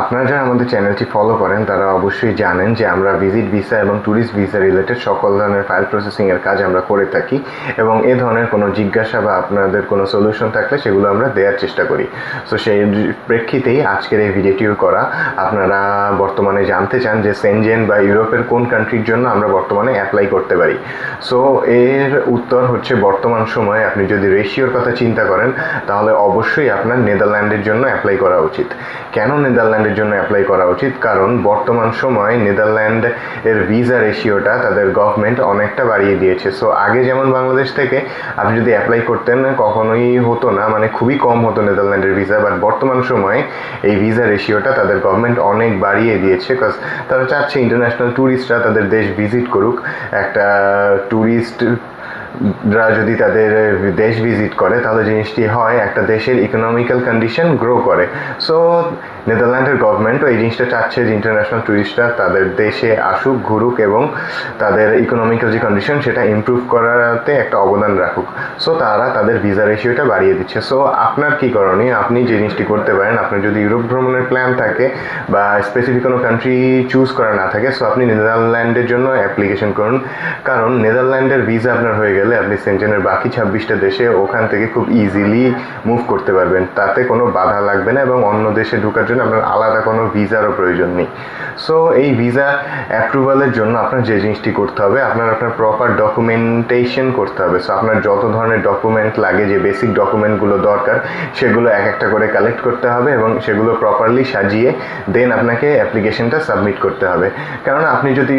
আপনারা যারা আমাদের চ্যানেলটি ফলো করেন, তারা অবশ্যই জানেন যে আমরা ভিজিট ভিসা এবং ট্যুরিস্ট ভিসা রিলেটেড সকল ধরনের ফাইল প্রসেসিংয়ের কাজ আমরা করে থাকি এবং এ ধরনের কোনো জিজ্ঞাসা বা আপনাদের কোনো সলিউশন থাকলে সেগুলো আমরা দেওয়ার চেষ্টা করি। সো সেই প্রেক্ষিতেই আজকের এই ভিডিওটিও করা। আপনারা বর্তমানে জানতে চান যে সেনজেন বা ইউরোপের কোন কান্ট্রির জন্য আমরা বর্তমানে অ্যাপ্লাই করতে পারি। সো এর উত্তর হচ্ছে বর্তমান সময়ে আপনি যদি রেশিওর কথা চিন্তা করেন, তাহলে অবশ্যই আপনার নেদারল্যান্ডের জন্য অ্যাপ্লাই করা উচিত। কেন নেদারল্যান্ডের জন্য অ্যাপ্লাই করা উচিত। কারণ বর্তমান সময়ে নেদারল্যান্ড এর ভিসা রেশিওটা তাদের গভর্নমেন্ট অনেকটা বাড়িয়ে দিয়েছে। সো আগে যেমন বাংলাদেশ থেকে আপনি যদি অ্যাপ্লাই করতেন, কখনোই হতো না। মানে খুবই কম হতো নেদারল্যান্ডের ভিসা বাট বর্তমান সময়ে এই ভিসা রেশিওটা তাদের গভর্নমেন্ট অনেক বাড়িয়ে দিয়েছে। কজ তারা চাচ্ছে ইন্টারন্যাশনাল ট্যুরিস্টরা তাদের দেশ ভিজিট করুক। একটা ট্যুরিস্ট রা যদি তাদের দেশ ভিজিট করে, তাহলে জিনিসটি হয় একটা দেশের ইকোনমিক্যাল কন্ডিশন গ্রো করে। সো নেদারল্যান্ডের গভর্নমেন্টও এই জিনিসটা চাচ্ছে যে ইন্টারন্যাশনাল ট্যুরিস্টরা তাদের দেশে আসুক, ঘুরুক এবং তাদের ইকোনমিক্যাল যে কন্ডিশন সেটা ইমপ্রুভ করাতে একটা অবদান রাখুক। সো তারা তাদের ভিসা রেশিওটা বাড়িয়ে দিচ্ছে। সো আপনার কী করণীয়? আপনি যে জিনিসটি করতে পারেন, আপনার যদি ইউরোপ ভ্রমণের প্ল্যান থাকে বা স্পেসিফিক কোনো কান্ট্রি চুজ করা না থাকে সো আপনি নেদারল্যান্ডের জন্য অ্যাপ্লিকেশন করুন। কারণ নেদারল্যান্ডের ভিসা আপনার হয়ে গেলে আপনি সেন্টেনের বাকি ছাব্বিশটা দেশে ওখান থেকে খুব ইজিলি মুভ করতে পারবেন। তাতে কোনো বাধা লাগবে না এবং অন্য দেশে ঢোকার জন্য আপনার আলাদা কোনো ভিসারও প্রয়োজন নেই। সো এই ভিসা অ্যাপ্রুভালের জন্য আপনার যে জিনিসটি করতে হবে, আপনার আপনার প্রপার ডকুমেন্টেশন করতে হবে। সো আপনার যত ধরনের ডকুমেন্ট লাগে, যে বেসিক ডকুমেন্টগুলো দরকার, সেগুলো এক একটা করে কালেক্ট করতে হবে এবং সেগুলো প্রপারলি সাজিয়ে দেন আপনাকে অ্যাপ্লিকেশনটা সাবমিট করতে হবে। কারণ আপনি যদি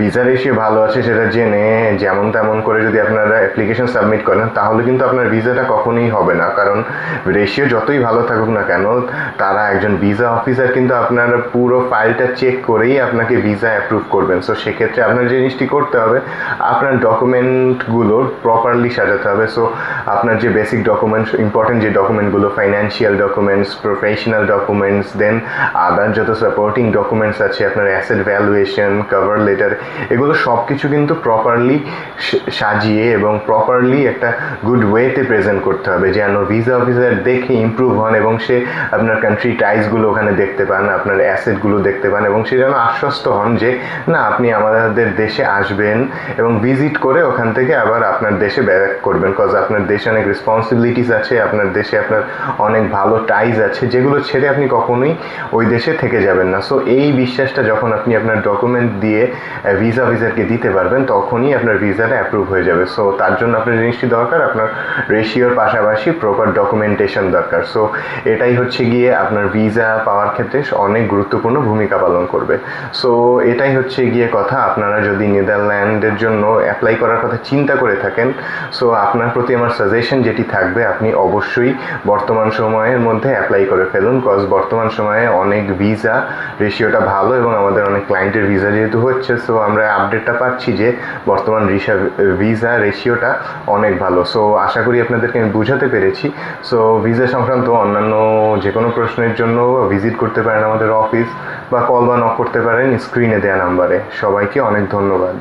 ভিসা রেশিও ভালো আছে, সেটা জেনে যেমন তেমন করে যদি আপনারা অ্যাপ্লিকেশন সাবমিট করেন, তাহলে কিন্তু আপনার ভিসাটা কখনোই হবে না। কারণ রেশিও যতই ভালো থাকুক না কেন, তারা একজন ভিসা অফিসার কিন্তু আপনার পুরো ফাইলটা চেক করেই আপনাকে ভিসা অ্যাপ্রুভ করবেন। সো সেক্ষেত্রে আপনার জিনিসটি করতে হবে, আপনার ডকুমেন্টগুলো প্রপারলি সাজাতে হবে। সো আপনার যে বেসিক ডকুমেন্টস ইম্পর্টেন্ট যে ডকুমেন্টগুলো financial documents professional documents then other যত সাপোর্টিং ডকুমেন্টস আছে, আপনার অ্যাসেট ভ্যালুয়েশন কভার লেটার এগুলো সব কিছু কিন্তু প্রপারলি সাজিয়ে এবং প্রপারলি একটা গুড ওয়েতে প্রেজেন্ট করতে হবে। যেন ভিসা অফিসার দেখে ইমপ্রুভ হন এবং সে আপনার কান্ট্রি টাইজগুলো ওখানে দেখতে পান, আপনার অ্যাসেটগুলো দেখতে পান এবং সে যেন আশ্বস্ত হন যে, না, আপনি আমাদের দেশে আসবেন এবং ভিজিট করে ওখান থেকে আবার আপনার দেশে ব্যাক করবেন কজ আপনার দেশে অনেক রেসপন্সিবিলিটিস আছে, আপনার দেশে আপনার অনেক ভালো টাইজ আছে, যেগুলো ছেড়ে আপনি কখনোই ওই দেশে থেকে যাবেন না। সো এই বিশ্বাসটা যখন আপনি আপনার ডকুমেন্ট দিয়ে ভিসা অফিসারকে দিতে পারবেন, তখনই আপনার ভিসাটা অ্যাপ্রুভ হয়ে যাবে। সো তার জন্য আপনার জিনিসটি দরকার, আপনার রেশিওর পাশাপাশি প্রপার ডকুমেন্টেশন দরকার। সো এটাই হচ্ছে গিয়ে আপনার ভিসা পাওয়ার ক্ষেত্রে অনেক গুরুত্বপূর্ণ ভূমিকা পালন করবে। সো এটাই হচ্ছে গিয়ে কথা। আপনারা যদি নেদারল্যান্ডের জন্য অ্যাপ্লাই করার কথা চিন্তা করে থাকেন সো আপনার প্রতি আমার সাজেশন যেটি থাকবে, আপনি অবশ্যই বর্তমান সময়ের মধ্যে অ্যাপ্লাই করে ফেলুন কজ বর্তমান সময়ে অনেক ভিসা রেশিওটা ভালো এবং আমাদের অনেক ক্লায়েন্টের ভিসা যেহেতু হচ্ছে সো আমরা আপডেটটা পাচ্ছি যে বর্তমান রিসা ভিসা রেশিওটা অনেক ভালো। সো আশা করি আপনাদেরকে আমি বুঝাতে পেরেছি। সো ভিসা সংক্রান্ত অন্যান্য যে কোনো প্রশ্নের জন্য ভিজিট করতে পারেন আমাদের অফিস বা কল বা নক করতে পারেন স্ক্রিনে দেওয়া নাম্বারে সবাইকে অনেক ধন্যবাদ।